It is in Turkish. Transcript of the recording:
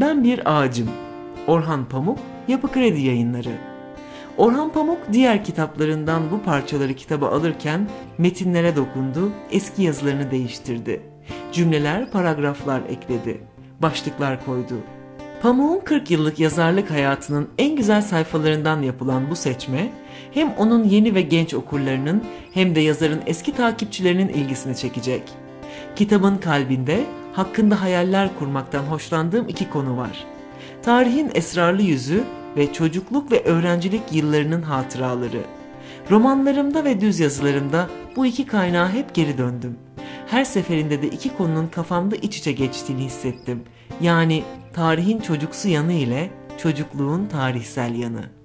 Ben bir ağacım. Orhan Pamuk, Yapı Kredi Yayınları. Orhan Pamuk diğer kitaplarından bu parçaları kitaba alırken metinlere dokundu, eski yazılarını değiştirdi. Cümleler, paragraflar ekledi. Başlıklar koydu. Pamuk'un 40 yıllık yazarlık hayatının en güzel sayfalarından yapılan bu seçme hem onun yeni ve genç okurlarının hem de yazarın eski takipçilerinin ilgisini çekecek. Kitabın kalbinde hakkında hayaller kurmaktan hoşlandığım iki konu var. Tarihin esrarlı yüzü ve çocukluk ve öğrencilik yıllarının hatıraları. Romanlarımda ve düz yazılarımda bu iki kaynağa hep geri döndüm. Her seferinde de iki konunun kafamda iç içe geçtiğini hissettim. Yani tarihin çocuksu yanı ile çocukluğun tarihsel yanı.